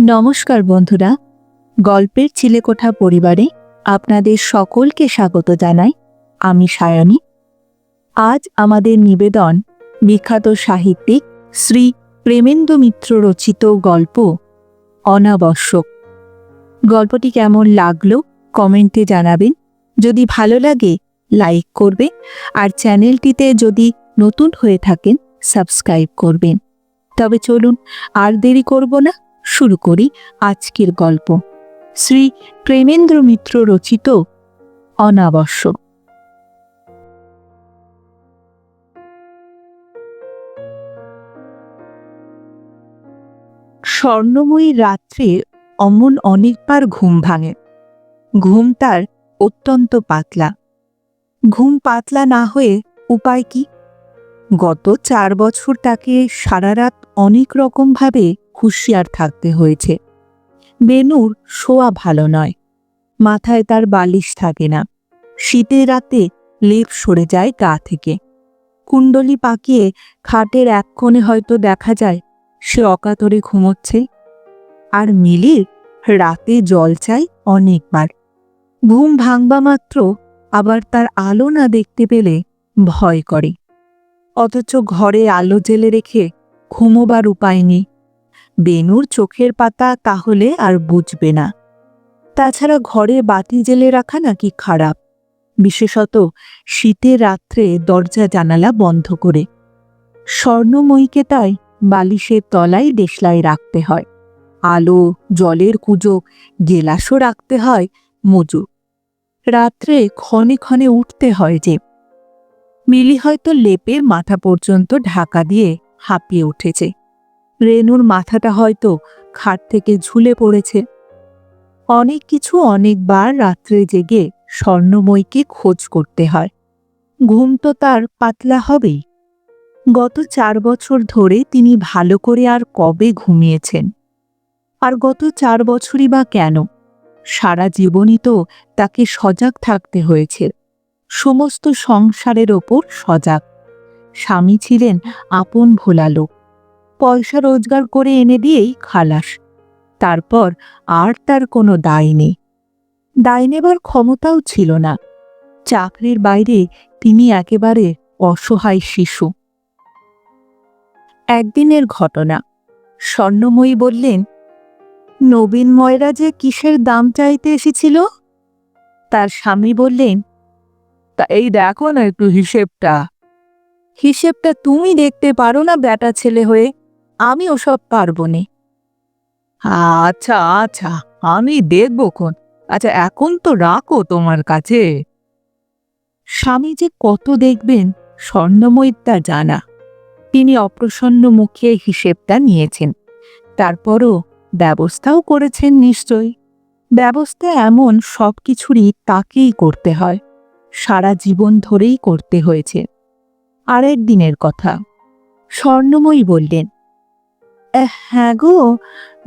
নমস্কার বন্ধুরা, গল্পের চিলেকোঠা পরিবারে আপনাদের সকলকে স্বাগত জানাই আমি সায়নী। আজ আমাদের নিবেদন বিখ্যাত সাহিত্যিক শ্রী প্রেমেন্দ্র মিত্র রচিত গল্প অনাবশ্যক। গল্পটি কেমন লাগল কমেন্টে জানাবেন। যদি ভালো লাগে, লাইক করবে আর চ্যানেলটিতে যদি নতুন হয়ে থাকেন, সাবস্ক্রাইব করবেন। তবে চলুন আর দেরি করব না। শুরু করি আজকের গল্প। শ্রী প্রেমেন্দ্র মিত্র রচিত অনাবশ্যক স্বর্ণময়ী রাত্রে অমন অনেকবার ঘুম ভাঙে। ঘুম তার অত্যন্ত পাতলা। ঘুম পাতলা না হয়ে উপায় কি? গত চার বছর তাকে সারা রাত অনেক রকমভাবে হুঁশিয়ার থাকতে হয়েছে। বেনুর শোয়া ভালো নয়। মাথায় তার বালিশ থাকে না। শীতের রাতে লেপ সরে যায় গা থেকে। কুণ্ডলি পাকিয়ে খাটের এক কোণে হয়তো দেখা যায়, সে অকাতরে ঘুমোচ্ছে। আর মিলির রাতে জল চাই অনেকবার। ঘুম ভাঙবা মাত্র আবার তার আলো না দেখতে পেলে ভয় করে। অথচ ঘরে আলো জেলে রেখে ঘুমোবার উপায় নেই। বেনুর চোখের পাতা তাহলে আর বুঝবে না। তাছাড়া ঘরে বাতি জেলে রাখা নাকি খারাপ? বিশেষত শীতের রাত্রে দরজা জানালা বন্ধ করে। স্বর্ণময়ীকে তাই বালিশের তলায় দেশলাই রাখতে হয়। আলো, জলের কুজো, গেলাসও রাখতে হয় মজু। রাত্রে ক্ষণে ক্ষণে উঠতে হয় যে। মিলি হয়তো লেপের মাথা পর্যন্ত ঢাকা দিয়ে হাঁপিয়ে উঠেছে। রেনুর মাথাটা হয়তো খাট থেকে ঝুলে পড়েছে। অনেক কিছু অনেকবার রাত্রে জেগে স্বর্ণময়ীকে খোঁজ করতে হয়। ঘুম তো তার পাতলা হবেই। গত চার বছর ধরে তিনি ভালো করে আর কবে ঘুমিয়েছেন? আর গত চার বছরই বা কেন? সারা জীবনই তো তাকে সজাগ থাকতে হয়েছে। সমস্ত সংসারের ওপর সজাগ। স্বামী ছিলেন আপন ভোলা লোক। পয়সা রোজগার করে এনে দিয়েই খালাস। তারপর আর তার কোনো দায় নেই। দায় নেবার ক্ষমতাও ছিল না। চাকরির বাইরে তিনি একেবারে অসহায় শিশু। একদিনের ঘটনা। স্বর্ণময়ী বললেন, নবীন ময়রা যে কিসের দাম চাইতে এসেছিল? তার স্বামী বললেন, তা এই দেখো না একটু হিসেবটা। হিসেবটা তুমি দেখতে পারো না বেটা ছেলে হয়ে। আমি ওসব পারব নে। আচ্ছা আচ্ছা আমি দেখব কোন। আচ্ছা এখন তো রাখো তোমার কাছে। স্বামী যে কত দেখবেন স্বর্ণময়ীর তা জানা। তিনি অপ্রসন্ন মুখে হিসেবটা নিয়েছেন। তারপরও ব্যবস্থাও করেছেন নিশ্চয়ই ব্যবস্থা এমন সব কিছুরই তাকেই করতে হয়। সারা জীবন ধরেই করতে হয়েছে। আরেক দিনের কথা। স্বর্ণময়ী বললেন "এহ, হ্যাঁ গো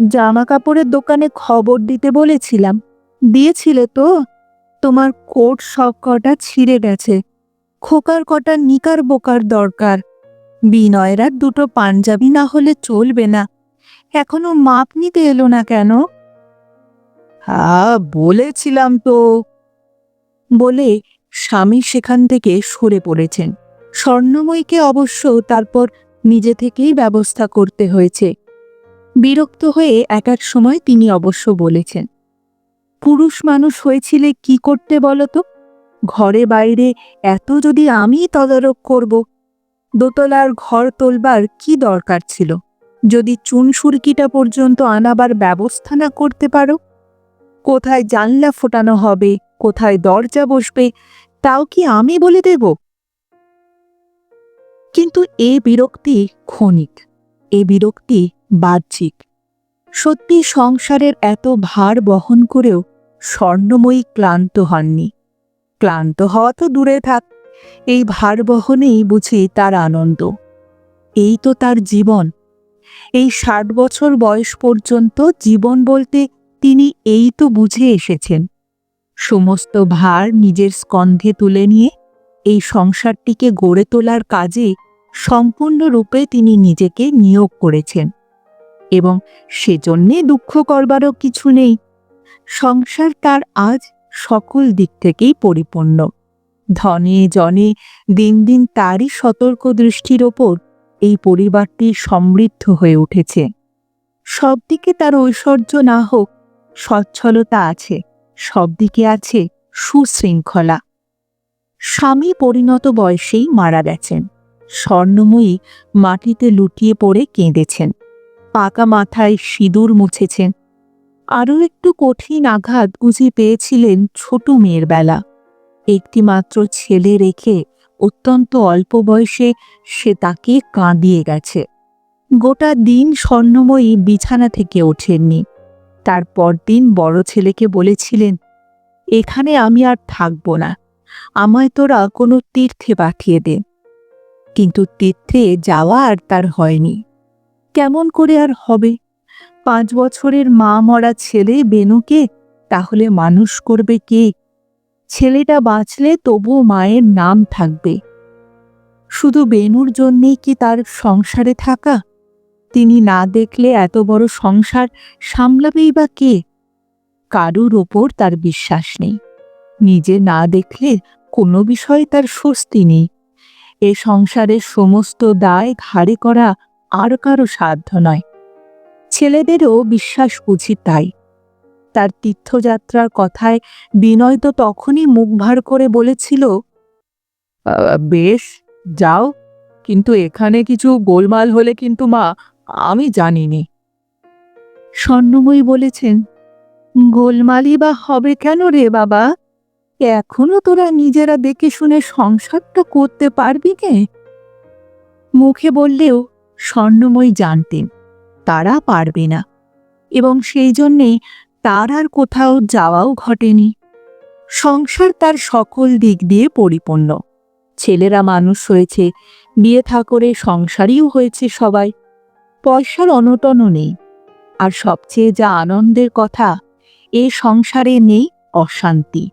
জামা কাপড়ের দোকানে খবর দিতে বলেছিলাম। দিয়েছিলে তো? তোমার কোট সব কটা ছিঁড়ে গেছে। খোকার কটা নিকার বোকার দরকার। বিনয়ের আর দুটো পাঞ্জাবি না হলে চলবে না। এখনও মাপ নিতে এলো না কেন? হ্যাঁ বলেছিলাম তো। বলে স্বামী সেখান থেকে সরে পড়েছেন। স্বর্ণময়ীকে অবশ্য তারপর নিজে থেকেই ব্যবস্থা করতে হয়েছে। বিরক্ত হয়ে এক এক সময় তিনি অবশ্য বলেছেন, পুরুষ মানুষ হয়েছিলে কি করতে বলো তো ঘরে বাইরে এত যদি আমি তদারক করব, দোতলার ঘর তোলবার কি দরকার ছিল? যদি চুন সুরকিটা পর্যন্ত আনাবার ব্যবস্থা না করতে পারো? কোথায় জানলা ফোটানো হবে, কোথায় দরজা বসবে, তাও কি আমি বলে দেব? কিন্তু এ বিরক্তি ক্ষণিক, এ বিরক্তি বাহ্যিক। সত্যি সংসারের এত ভার বহন করেও স্বর্ণময়ী ক্লান্ত হননি। ক্লান্ত হওয়া তো দূরে থাক, এই ভার বহনেই বুঝি তার আনন্দ। এই তো তার জীবন। এই ষাট বছর বয়স পর্যন্ত জীবন বলতে তিনি এই তো বুঝে এসেছেন। সমস্ত ভার নিজের স্কন্ধে তুলে নিয়ে এই সংসারটিকে গড়ে তোলার কাজে সম্পূর্ণরূপে তিনি নিজেকে নিয়োগ করেছেন এবং সেজন্যে দুঃখ করবারও কিছু নেই। সংসার তার আজ সকল দিক থেকেই পরিপূর্ণ। ধনে জনে দিন দিন তারই সতর্ক দৃষ্টির ওপর এই পরিবারটি সমৃদ্ধ হয়ে উঠেছে। সব দিকে তার ঐশ্বর্য না হোক, সচ্ছলতা আছে, সব দিকে আছে সুশৃঙ্খলা। স্বামী পরিণত বয়সেই মারা গেছেন। স্বর্ণময়ী মাটিতে লুটিয়ে পড়ে কেঁদেছেন। পাকা মাথায় সিঁদুর মুছেছেন। আরও একটু কঠিন আঘাত বুঝি পেয়েছিলেন ছোট মেয়ের বেলা। একটিমাত্র ছেলে রেখে অত্যন্ত অল্প বয়সে সে তাকে কাঁদিয়ে গেছে। গোটা দিন স্বর্ণময়ী বিছানা থেকে ওঠেননি। তারপর দিন বড় ছেলেকে বলেছিলেন, এখানে আমি আর থাকব না। আমায় তোরা কোনো তীর্থে পাঠিয়ে দে। কিন্তু তীর্থে যাওয়া আর তার হয়নি। কেমন করে আর হবে? পাঁচ বছরের মা মরা ছেলে বেনুকে তাহলে মানুষ করবে কে? ছেলেটা বাঁচলে তবু মায়ের নাম থাকবে। শুধু বেনুর জন্যেই কি তার সংসারে থাকা? তিনি না দেখলে এত বড় সংসার সামলাবেই বা কে? কারুর ওপর তার বিশ্বাস নেই। নিজে না দেখলে কোনো বিষয়ে তার স্বস্তি নেই। এ সংসারের সমস্ত দায় ঘাড়ে করা আর কারও সাধ্য নয়। ছেলেদেরও বিশ্বাস বুঝি তাই। তার তীর্থযাত্রার কথায় বিনয় তো তখনই মুখ ভার করে বলেছিল বেশ, যাও, কিন্তু এখানে কিছু গোলমাল হলে কিন্তু মা, আমি জানিনি। স্বর্ণময়ী বলেছেন, গোলমালই বা হবে কেন রে বাবা? এখনও তোরা নিজেরা দেখে শুনে সংসারটা করতে পারবি কে? মুখে বললেও স্বর্ণময়ী জানতেন, তারা পারবে না। এবং সেই জন্যেই তার আর কোথাও যাওয়াও ঘটেনি। সংসার তার সকল দিক দিয়ে পরিপূর্ণ। ছেলেরা মানুষ হয়েছে, বিয়ে থা সংসারীও হয়েছে সবাই। পয়সার অনটনও নেই। আর সবচেয়ে যা আনন্দের কথা, এ সংসারে নেই অশান্তি।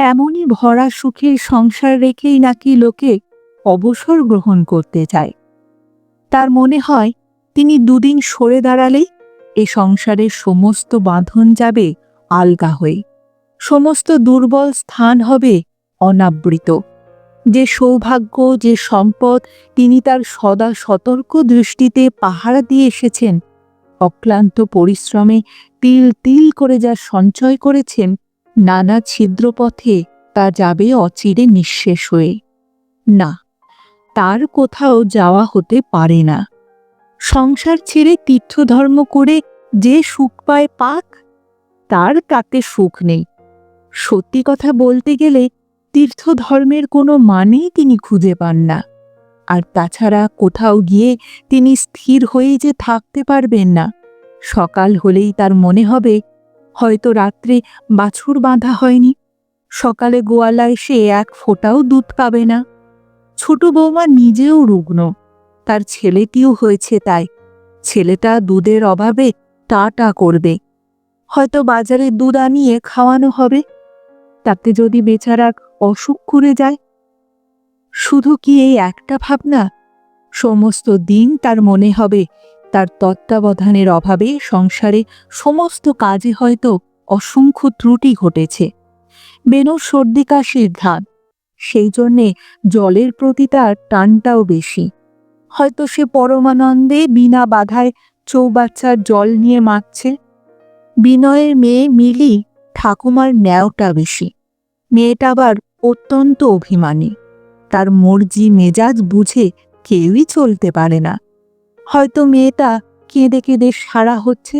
এমনই ভরা সুখের সংসার রেখেই নাকি লোকে অবসর গ্রহণ করতে চায়। তার মনে হয়, তিনি দুদিন সরে দাঁড়ালেই এ সংসারের সমস্ত বাঁধন যাবে আলগা হয়ে। সমস্ত দুর্বল স্থান হবে অনাবৃত। যে সৌভাগ্য, যে সম্পদ তিনি তার সদা সতর্ক দৃষ্টিতে পাহারা দিয়ে এসেছেন, অক্লান্ত পরিশ্রমে তিল তিল করে যা সঞ্চয় করেছেন নানা ছিদ্রপথে তা যাবে অচিরে নিঃশেষ হয়ে। না, তার কোথাও যাওয়া হতে পারে না। সংসার ছেড়ে তীর্থধর্ম করে যে সুখ পায় পাক, তার তাতে সুখ নেই। সত্যি কথা বলতে গেলে তীর্থধর্মের কোনো মানেই তিনি খুঁজে পান না। আর তাছাড়া কোথাও গিয়ে তিনি স্থির হয়েই যে থাকতে পারবেন না, সকাল হলেই তার মনে হবে হয়তো রাত্রে বাছুর বাঁধা হয়নি। সকালে গোয়ালা এসে এক ফোঁটাও দুধ পাবে না। ছোট বৌমা নিজেও রুগ্ন। তার ছেলেটিও হয়েছে তাই। ছেলেটা দুধের অভাবে টা টা করবে। হয়তো বাজারে দুধ আনিয়ে খাওয়ানো হবে। তাতে যদি বেচারার অসুখ করে যায়। শুধু কি এই একটা ভাবনা? সমস্ত দিন তার মনে হবে তার তত্ত্বাবধানের অভাবে সংসারে সমস্ত কাজে হয়তো অসংখ্য ত্রুটি ঘটেছে। বেনুর সর্দি কাশির ধান সেই জন্যে জলের প্রতি তার টানটাও বেশি। হয়তো সে পরমানন্দে বিনা বাধায় চৌবাচ্চার জল নিয়ে মাখছে। বিনয়ের মেয়ে মিলি ঠাকুমার ন্যাওটা বেশি। মেয়েটা আবার অত্যন্ত অভিমানী। তার মর্জি মেজাজ বুঝে কেউই চলতে পারে না। হয়তো মেয়েটা কেঁদে কেঁদে সারা হচ্ছে।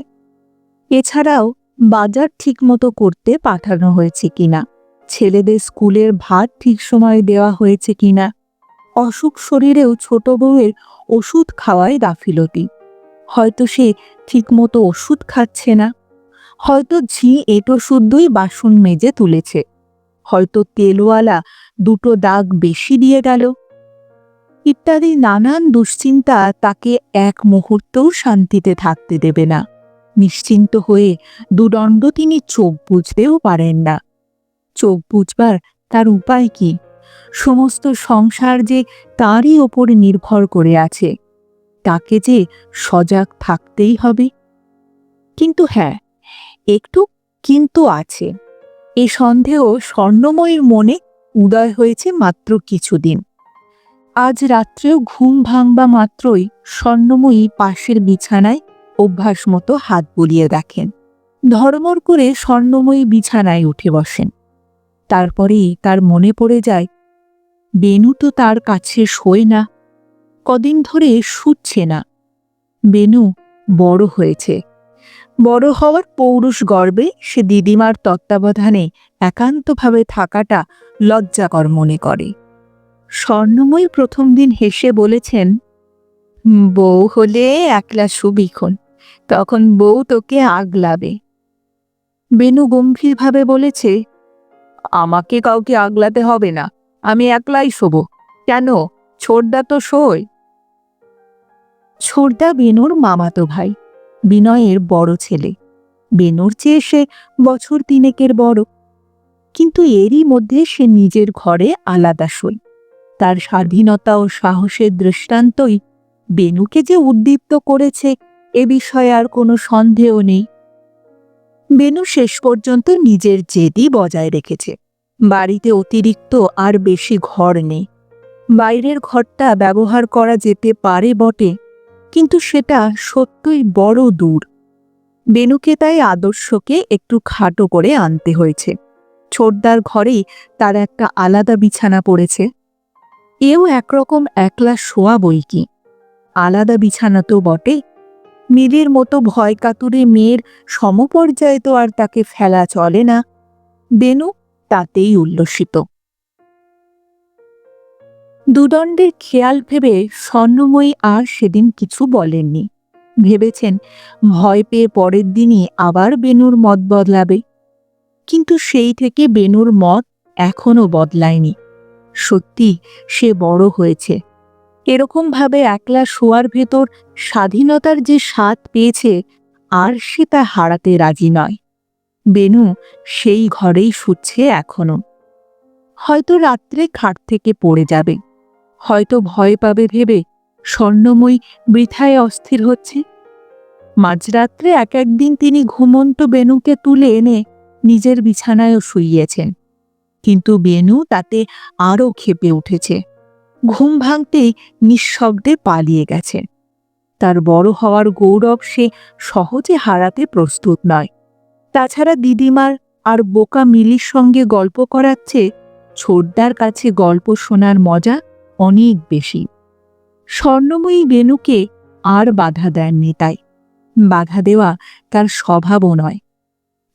এছাড়াও বাজার ঠিকমতো করতে পাঠানো হয়েছে কিনা, ছেলেদের স্কুলের ভাত ঠিক সময়ে দেওয়া হয়েছে কিনা, অসুখ শরীরেও ছোট বউয়ের ওষুধ খাওয়ায় গাফিলতি। হয়তো সে ঠিকমতো ওষুধ খাচ্ছে না। হয়তো ঝি এটো শুদ্ধই বাসন মেজে তুলেছে। হয়তো তেলওয়ালা দুটো দাগ বেশি দিয়ে গেল। ইত্যাদি নানান দুশ্চিন্তা তাকে এক মুহূর্তও শান্তিতে থাকতে দেবে না। নিশ্চিন্ত হয়ে দুদণ্ড তিনি চোখ বুঝতেও পারেন না। চোখ বুঝবার তার উপায় কি? সমস্ত সংসার যে তারই ওপর নির্ভর করে আছে, তাকে যে সজাগ থাকতেই হবে। কিন্তু হ্যাঁ একটু কিন্তু আছে। এ সন্দেহ স্বর্ণময়ীর মনে উদয় হয়েছে মাত্র কিছুদিন। আজ রাত্রেও ঘুম ভাঙবা মাত্রই স্বর্ণময়ী পাশের বিছানায় অভ্যাস মতো হাত বুলিয়ে দেখেন। ধর্মর করে স্বর্ণময়ী বিছানায় উঠে বসেন। তারপরেই তার মনে পড়ে যায় বেনু তো তার কাছে শোয় না, কদিন ধরে শুচ্ছে না। বেনু বড় হয়েছে। বড় হওয়ার পৌরুষ গর্বে সে দিদিমার তত্ত্বাবধানে একান্তভাবে থাকাটা লজ্জাকর মনে করে। স্বর্ণময়ী প্রথম দিন হেসে বলেছেন, বউ হলে একলা সুবিক্ষণ তখন বউ তোকে আগলাবে। বেনু গম্ভীরভাবে বলেছে, আমাকে কাউকে আগলাতে হবে না, আমি একলাই শোবো। কেন? ছোটদা তো শোয়। ছোটদা বেনুর মামাতো ভাই, বিনয়ের বড় ছেলে। বেনুর চেয়ে সে বছর তিনেকের বড়। কিন্তু এরই মধ্যে সে নিজের ঘরে আলাদা শোয়। তার স্বাধীনতা ও সাহসের দৃষ্টান্তই বেনুকে যে উদ্দীপ্ত করেছে, এ বিষয়ে আর কোনো সন্দেহ নেই। বেনু শেষ পর্যন্ত নিজের জেদি বজায় রেখেছে। বাড়িতে অতিরিক্ত আর বেশি ঘর নেই। বাইরের ঘরটা ব্যবহার করা যেতে পারে বটে, কিন্তু সেটা সত্যই বড় দূর। বেনুকে তাই আদর্শকে একটু খাটো করে আনতে হয়েছে। ছোটদার ঘরেই তার একটা আলাদা বিছানা পড়েছে। এও একরকম একলা শোয়া বই কি? আলাদা বিছানা তো বটে। মিলির মতো ভয় কাতুরে মেয়ের সমপর্যায়ে তো আর তাকে ফেলা চলে না। বেনু তাতেই উল্লসিত। দুদণ্ডের খেয়াল ভেবে স্বর্ণময়ী আর সেদিন কিছু বলেননি। ভেবেছেন ভয় পেয়ে পরের দিনই আবার বেনুর মত বদলাবে। কিন্তু সেই থেকে বেনুর মত এখনও বদলায়নি। সত্যি সে বড় হয়েছে। এরকমভাবে একলা শোয়ার ভেতর স্বাধীনতার যে স্বাদ পেয়েছে, আর সে তা হারাতে রাজি নয়। বেনু সেই ঘরেই শুচ্ছে এখনও। হয়তো রাত্রে খাট থেকে পড়ে যাবে। হয়তো ভয় পাবে ভেবে স্বর্ণময়ী বৃথায় অস্থির হচ্ছে। মাঝরাত্রে এক একদিন তিনি ঘুমন্ত বেনুকে তুলে এনে নিজের বিছানায়ও শুইয়েছেন। কিন্তু বেনু তাতে আরও ক্ষেপে উঠেছে। ঘুম ভাঙতেই নিঃশব্দে পালিয়ে গেছে। তার বড় হওয়ার গৌরব সে সহজে হারাতে প্রস্তুত নয়। তাছাড়া দিদিমার আর বোকা মিলির সঙ্গে গল্প করাচ্ছে ছোটদার কাছে গল্প শোনার মজা অনেক বেশি। স্বর্ণময়ী বেনুকে আর বাধা দেননি তাই। বাধা দেওয়া তার স্বভাবও নয়।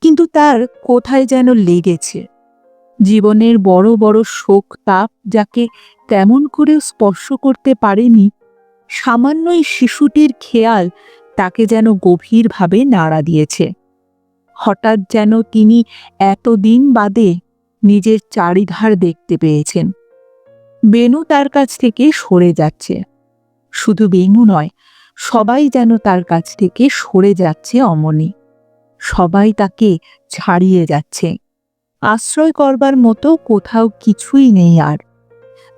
কিন্তু তার কোথায় যেন লেগেছে। জীবনের বড় বড় শোক তাপ যাকে তেমন করে স্পর্শ করতে পারেনি, সামান্যই শিশুটির খেয়াল তাকে যেন গভীরভাবে নাড়া দিয়েছে। হঠাৎ যেন তিনি এতদিন বাদে নিজের চারিধার দেখতে পেয়েছেন। বেনু তার কাছ থেকে সরে যাচ্ছে। শুধু বেনু নয়, সবাই যেন তার কাছ থেকে সরে যাচ্ছে অমনি। সবাই তাকে ছাড়িয়ে যাচ্ছে। আশ্রয় করবার মতো কোথাও কিছুই নেই আর।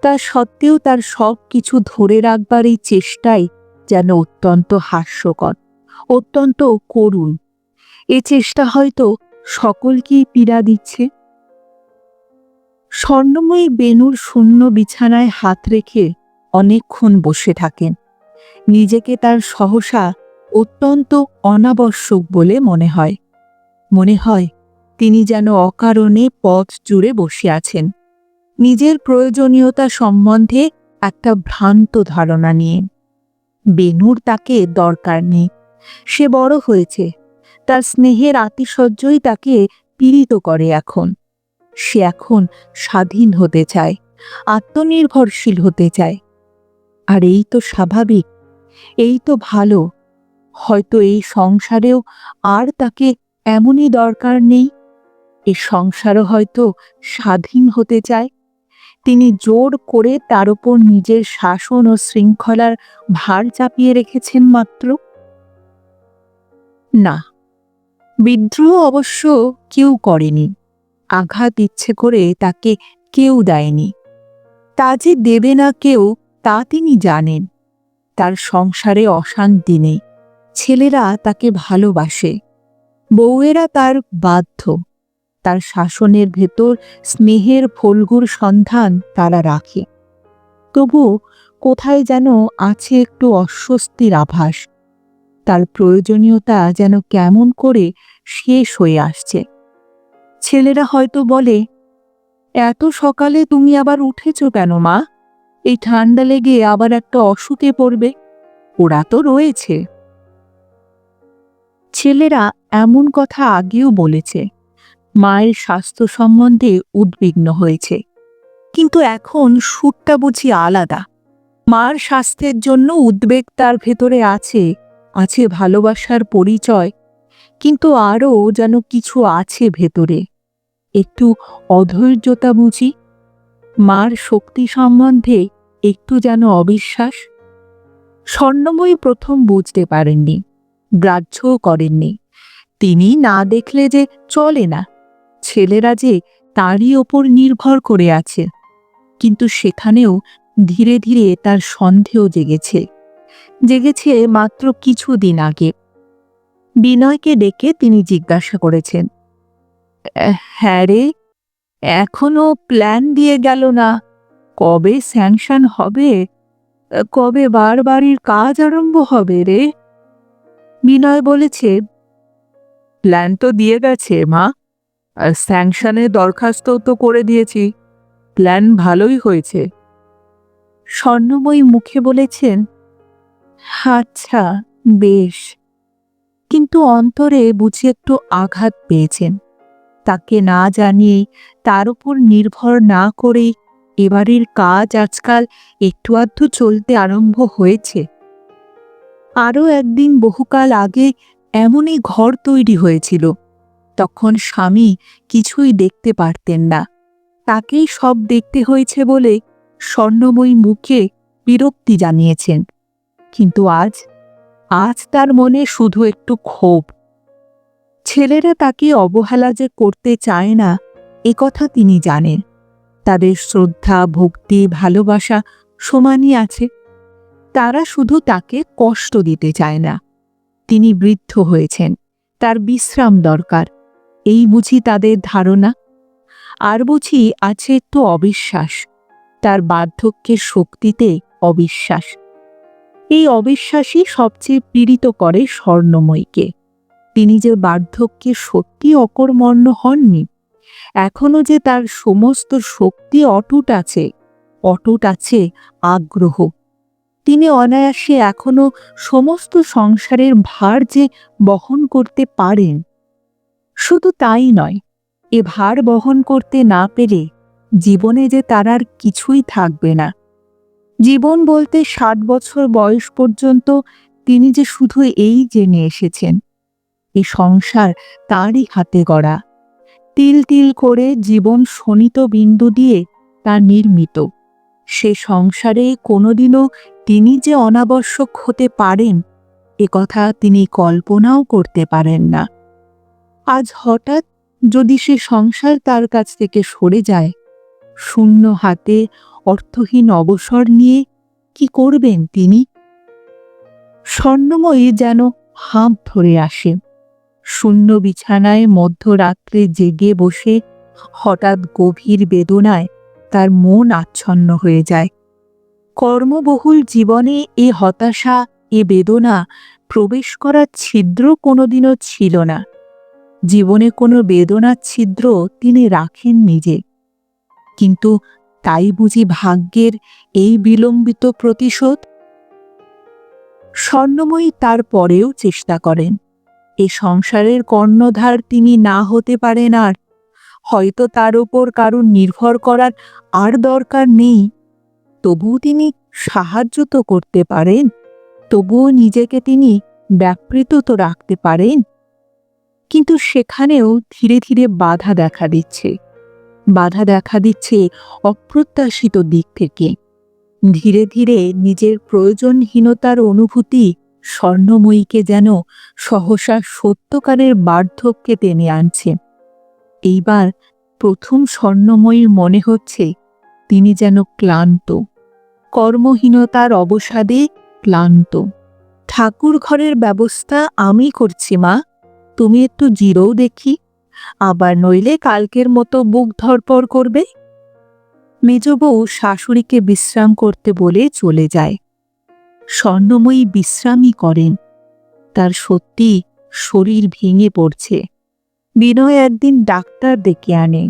তা সত্ত্বেও তার সব কিছু ধরে রাখবার এই চেষ্টাই যেন অত্যন্ত হাস্যকর, অত্যন্ত করুণ। এ চেষ্টা হয়তো সকলকেই পীড়া দিচ্ছে। স্বর্ণময়ী বেনুর শূন্য বিছানায় হাত রেখে অনেকক্ষণ বসে থাকেন। নিজেকে তার সহসা অত্যন্ত অনাবশ্যক বলে মনে হয়। মনে হয় তিনি যেন অকারণে পথ জুড়ে বসে আছেন নিজের প্রয়োজনীয়তা সম্বন্ধে একটা ভ্রান্ত ধারণা নিয়ে। বেনুর তাকে দরকার নেই। সে বড় হয়েছে। তার স্নেহের আতিশয্যই তাকে পীড়িত করে এখন। সে এখন স্বাধীন হতে চায়, আত্মনির্ভরশীল হতে চায়। আর এই তো স্বাভাবিক, এই তো ভালো। হয়তো এই সংসারেও আর তাকে এমনই দরকার নেই এ সংসারও হয়তো স্বাধীন হতে চায়। তিনি জোর করে তার উপর নিজের শাসন ও শৃঙ্খলার ভার চাপিয়ে রেখেছেন মাত্র। না, বিদ্রোহ অবশ্য কেউ করেনি। আঘাত ইচ্ছে করে তাকে কেউ দেয়নি। তা যে দেবে না কেউ, তা তিনি জানেন। তার সংসারে অশান্তি নেই। ছেলেরা তাকে ভালোবাসে। বউয়েরা তার বাধ্য। তার শাসনের ভেতর স্নেহের ফলগুর সন্ধান তারা রাখে। তবু কোথায় যেন আছে একটু অস্বস্তির আভাস। তার প্রয়োজনীয়তা যেন কেমন করে শেষ হয়ে আসছে। ছেলেরা হয়তো বলে, এত সকালে তুমি আবার উঠেছ কেন মা? এই ঠান্ডা লেগে আবার একটা অসুখে পড়বে। ওরা তো রয়েছে। ছেলেরা এমন কথা আগেও বলেছে। মায়ের স্বাস্থ্য সম্বন্ধে উদ্বিগ্ন হয়েছে। কিন্তু এখন সুরটা বুঝি আলাদা। মার স্বাস্থ্যের জন্য উদ্বেগ তার ভেতরে আছে আছে ভালোবাসার পরিচয়, কিন্তু আরও যেন কিছু আছে ভেতরে। একটু অধৈর্যতা বুঝি? মার শক্তি সম্বন্ধে একটু যেন অবিশ্বাস? স্বর্ণময়ী প্রথম বুঝতে পারেননি, গ্রাহ্যও করেননি। তিনি না দেখলে যে চলে না। ছেলেরা যে তারই ওপর নির্ভর করে আছে। কিন্তু সেখানেও ধীরে ধীরে তার সন্দেহ জেগেছে। জেগেছে মাত্র কিছুদিন আগে। বিনয়কে ডেকে তিনি জিজ্ঞাসা করেছেন হ্যাঁ রে, এখনও প্ল্যান দিয়ে গেল না? কবে স্যাংশন হবে? কবে বার বাড়ির কাজ আরম্ভ হবে রে? বিনয় বলেছে, প্ল্যান তো দিয়ে গেছে মা। আর স্যাংশনের দরখাস্তও তো করে দিয়েছি। প্ল্যান ভালোই হয়েছে। স্বর্ণময়ী মুখে বলেছেন আচ্ছা বেশ। কিন্তু অন্তরে বুঝি একটু আঘাত পেয়েছেন। তাকে না জানিয়ে, তার উপর নির্ভর না করে এবারের কাজ আজকাল একটু আধটু চলতে আরম্ভ হয়েছে। আরও একদিন বহুকাল আগে এমনই ঘর তৈরি হয়েছিল। তখন স্বামী কিছুই দেখতে পারতেন না। তাকেই সব দেখতে হয়েছে বলে স্বর্ণময়ী মুখে বিরক্তি জানিয়েছেন। কিন্তু আজ আজ তার মনে শুধু একটু ক্ষোভ। ছেলেরা তাকে অবহেলা যে করতে চায় না কথা তিনি জানেন। তাদের শ্রদ্ধা, ভক্তি, ভালোবাসা সমানই আছে। তারা শুধু তাকে কষ্ট দিতে চায় না। তিনি বৃদ্ধ হয়েছেন। তার বিশ্রাম দরকার। এই বুঝি তাদের ধারণা? আর বুঝি আছে তো অবিশ্বাস। তার বার্ধক্যের শক্তিতে অবিশ্বাস। এই অবিশ্বাসই সবচেয়ে পীড়িত করে স্বর্ণময়ীকে। তিনি যে বার্ধক্যে সত্যি অকর্মণ্য হননি, এখনও যে তার সমস্ত শক্তি অটুট আছে অটুট আছে আগ্রহ। তিনি অনায়াসে এখনও সমস্ত সংসারের ভার যে বহন করতে পারেন শুধু তাই নয়, এ ভার বহন করতে না পেরে জীবনে যে তার আর কিছুই থাকবে না। জীবন বলতে ষাট বছর বয়স পর্যন্ত তিনি যে শুধু এই জেনে এসেছেন, এ সংসার তারই হাতে গড়া। তিল তিল করে জীবন শোণিত বিন্দু দিয়ে তা নির্মিত। সে সংসারে কোনোদিনও তিনি যে অনাবশ্যক হতে পারেন, এ কথা তিনি কল্পনাও করতে পারেন না। আজ হঠাৎ যদি সে সংসার তার কাছ থেকে সরে যায়, শূন্য হাতে অর্থহীন অবসর নিয়ে কি করবেন তিনি? স্বর্ণময়ী যেন হাঁপ ধরে আসে। শূন্য বিছানায় মধ্যরাত্রে জেগে বসে হঠাৎ গভীর বেদনায় তার মন আচ্ছন্ন হয়ে যায়। কর্মবহুল জীবনে এ হতাশা, এ বেদনা প্রবেশ করার ছিদ্র কোনোদিনও ছিল না। জীবনে কোনো বেদনার ছিদ্র তিনি রাখেন নিজে। কিন্তু তাই বুঝি ভাগ্যের এই বিলম্বিত প্রতিশোধ? স্বর্ণময়ী তার পরেও চেষ্টা করেন। এ সংসারের কর্ণধার তিনি না হতে পারেন আর। হয়তো তার ওপর কারুর নির্ভর করার আর দরকার নেই। তবুও তিনি সাহায্য তো করতে পারেন। তবুও নিজেকে তিনি ব্যাপৃত তো রাখতে পারেন। কিন্তু সেখানেও ধীরে ধীরে বাধা দেখা দিচ্ছে। বাধা দেখা দিচ্ছে অপ্রত্যাশিত দিক থেকে। ধীরে ধীরে নিজের প্রয়োজনহীনতার অনুভূতি স্বর্ণময়ীকে যেন সহসা সত্যকারের বার্ধক্যে টেনে আনছে। এইবার প্রথম স্বর্ণময়ীর মনে হচ্ছে তিনি যেন ক্লান্ত। কর্মহীনতার অবসাদে ক্লান্ত। ঠাকুর ঘরের ব্যবস্থা আমি করছি, মা। তুমি একটু জিরোও দেখি। আবার নইলে কালকের মতো বুক ধরপড় করবে। মেজ বউ শাশুড়িকে বিশ্রাম করতে বলে চলে যায়। স্বর্ণময়ী বিশ্রামই করেন। তার সত্যি শরীর ভেঙে পড়ছে। বিনয় একদিন ডাক্তার ডেকে আনে।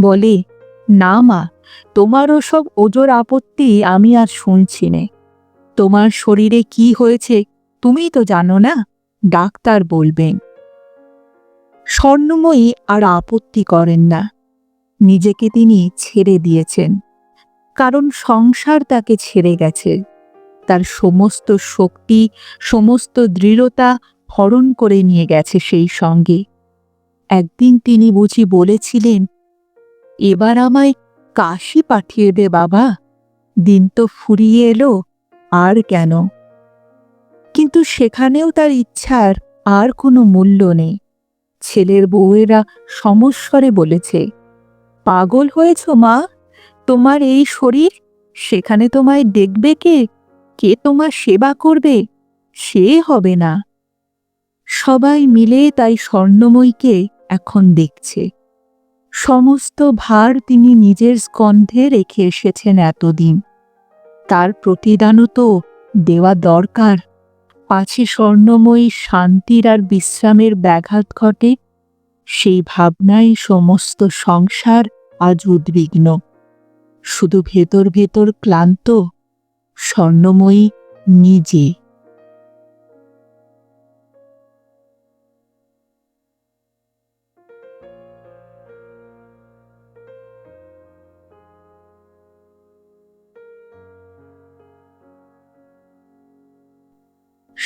বলে, না মা তোমারও সব ওজোর আপত্তি আমি আর শুনছি নে। তোমার শরীরে কি হয়েছে, তুমিই তো জানো না? ডাক্তার বলবেন। স্বর্ণময়ী আর আপত্তি করেন না। নিজেকে তিনি ছেড়ে দিয়েছেন। কারণ সংসার তাকে ছেড়ে গেছে। তার সমস্ত শক্তি, সমস্ত দৃঢ়তা হরণ করে নিয়ে গেছে সেই সঙ্গে। একদিন তিনি বুঝি বলেছিলেন, এবার আমায় কাশি পাঠিয়ে দে বাবা, দিন তো ফুরিয়ে এলো, আর কেন? কিন্তু সেখানেও তার ইচ্ছার আর কোনো মূল্য নেই। ছেলের বউয়েরা সমস্বরে বলেছে, পাগল হয়েছ মা, তোমার এই শরীর, সেখানে তোমায় দেখবে কে? কে তোমার সেবা করবে? সে হবে না। সবাই মিলে তাই স্বর্ণময়ীকে এখন দেখছে। সমস্ত ভার তিনি নিজের স্কন্ধে রেখে এসেছেন এতদিন। তার প্রতিদানও তো দেওয়া দরকার। পাছে স্বর্ণময়ী শান্তির আর বিশ্রামের ব্যাঘাত ঘটে, সেই ভাবনাই সমস্ত সংসার আজ উদ্বিগ্ন। শুধু ভেতর ভেতর ক্লান্ত, স্বর্ণময়ী নিজে।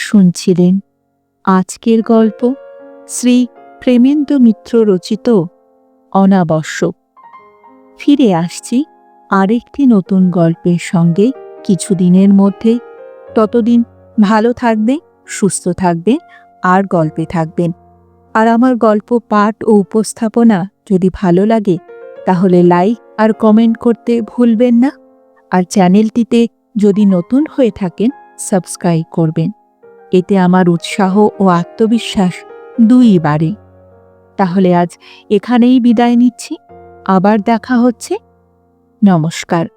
শুনছিলেন আজকের গল্প শ্রী প্রেমেন্দ্র মিত্র রচিত অনাবশ্যক। ফিরে আসছি আরেকটি নতুন গল্পের সঙ্গে কিছুদিনের মধ্যে। ততদিন ভালো থাকবেন, সুস্থ থাকবেন আর গল্পে থাকবেন। আর আমার গল্প পাঠ ও উপস্থাপনা যদি ভালো লাগে, তাহলে লাইক আর কমেন্ট করতে ভুলবেন না। আর চ্যানেলটিতে যদি নতুন হয়ে থাকেন, সাবস্ক্রাইব করবেন। এতে আমার উৎসাহ ও আত্মবিশ্বাস দুই বাড়ে। তাহলে আজ এখানেই বিদায় নিচ্ছি। আবার দেখা হচ্ছে। নমস্কার।